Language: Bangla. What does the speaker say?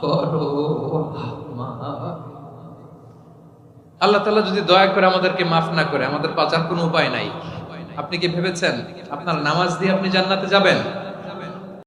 করো। আল্লাহ তালা যদি দয়া করে আমাদেরকে মাফ না করে, আমাদের পাচার কোনো উপায় নাই। আপনি কি ভেবেছেন? আপনার নামাজ দিয়ে আপনি জান্নাতে যাবেন?